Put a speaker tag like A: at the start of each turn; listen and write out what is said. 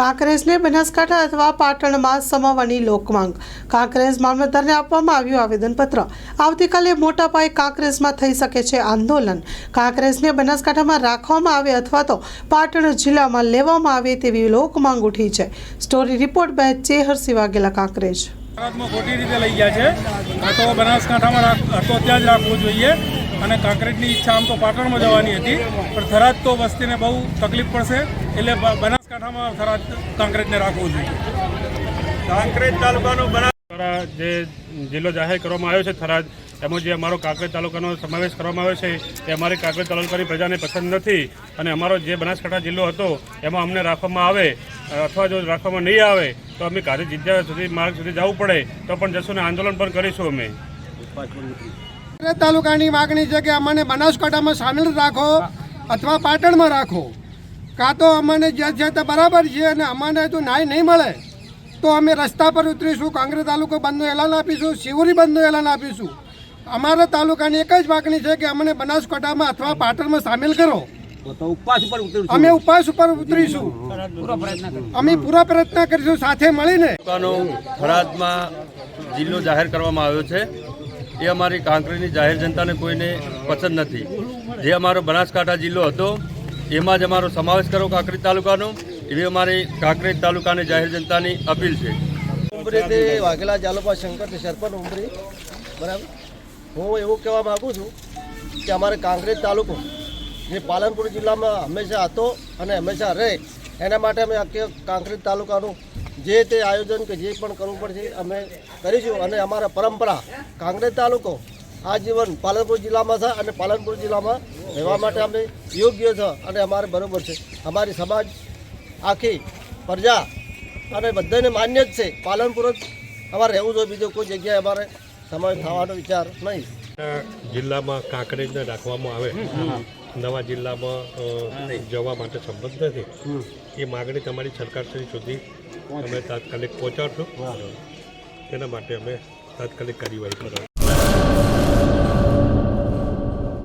A: કાંકરેજને બનાસકાંઠા અથવા પાટણમાં સમાવવાની લોકમાંગ. કાંકરેજ મામલતદારને આપવામાં આવ્યું આવેદનપત્ર. આવતીકાલે મોટા પાયે કાંકરેજમાં થઈ શકે છે આંદોલન. કાંકરેજને બનાસકાંઠામાં રાખવામાં આવે અથવા તો પાટણ જિલ્લામાં લેવામાં આવે તેવી લોકમાંગ ઉઠી છે. Story report by Chehar Vaghela, Kankrej.
B: ખોટી રીતે લઈ ગયા છે. તો બનાસકાંઠામાં તો ત્યાં જ રાખવું જોઈએ અને કાંકરેજની ઈચ્છા આમ તો પાટણમાં જવાની હતી. પણ થરાદ તો વસ્તીને બહુ તકલીફ પડશે. એટલે બ- બનાસકાંઠામાં થરાદ કાંકરેજને રાખવું જોઈએ.
C: કાંકરેજ તાલુકાનું બના
B: દ્વારા જે જિલ્લો જાહેર કરવામાં આવ્યો છે થરાદ એમાં જે અમારો કાંકરેજ તાલુકાનો સમાવેશ કરવામાં આવ્યો છે એ અમારી કાંકરેજ તાલુકાની પ્રજાને પસંદ નથી. અને અમારો જે બનાસકાંઠા જિલ્લો હતો એમાં અમને રાખવામાં આવે અથવા જો રાખવામાં નહીં આવે તો અમે કાર્ય જિજ્ઞા સુધી માર્ગ સુધી જવું પડે તો પણ જશું ને આંદોલન પણ કરીશું અમે.
D: કાંકરેજ તાલુકાની માગણી છે કે અમને બનાસકાંઠામાં સામેલ રાખો અથવા પાટણમાં રાખો. કાં તો અમને જે છે તે બરાબર છે અને અમને જો ન્યાય નહીં મળે. તો અમે રસ્તા પર ઉતરીશું કાંગ્રેસ તાલુકો બંધનું એલાન આપીશું શિવરી બંધનું એલાન આપીશું. અમારા તાલુકાની એક જ માગણી છે કે અમને બનાસકાંઠામાં અથવા પાટણમાં સામેલ કરો. અમે ઉપવાસ ઉપર ઉતરીશું. અમે પૂરા પ્રયત્ન કરીશું સાથે મળીને.
C: થરાદમાં જિલ્લો જાહેર કરવામાં આવ્યો છે. એ અમારી કાંકરીની જાહેર જનતાને કોઈને પસંદ નથી. જે અમારો બનાસકાંઠા જિલ્લો હતો એમાં જ અમારો સમાવેશ કરો કાંકરેજ તાલુકાનો. એવી અમારી કાંકરેજ તાલુકાની જાહેર જનતાની અપીલ છે.
E: ઉમરેથી વાઘેલા જાલોપા શંકરથી સરપંચ ઉમરી. બરાબર? હું એવું કહેવા માગું છું કે અમારે કાંકરેજ તાલુકો જે પાલનપુર જિલ્લામાં હંમેશા હતો અને હંમેશા રહે, એના માટે અમે કાંકરેજ તાલુકાનું જે તે આયોજન કે જે પણ કરવું પડશે, અમે કરીશું. અને અમારા પરંપરા, કાંકરેજ તાલુકો આજીવન પાલનપુર જિલ્લામાં છે અને પાલનપુર જિલ્લામાં રહેવા માટે અમે યોગ્ય છે અને અમારે બરાબર છે. અમારી સમાજ આખી પ્રજા અને બધાને માન્ય જ છે. પાલનપુર જ અમારે રહેવું જોઈએ. બીજો કોઈ જગ્યાએ અમારે સમાવેશ થવાનો વિચાર નહીં.
F: જિલ્લામાં કાંકરેજને રાખવામાં આવે. નવા જિલ્લામાં જવા માટે સંબંધ નથી. એ માગણી તમારી સરકારશ્રી સુધી અમે તાત્કાલિક પહોંચાડશું. એના માટે અમે તાત્કાલિક કાર્યવાહી કરવા.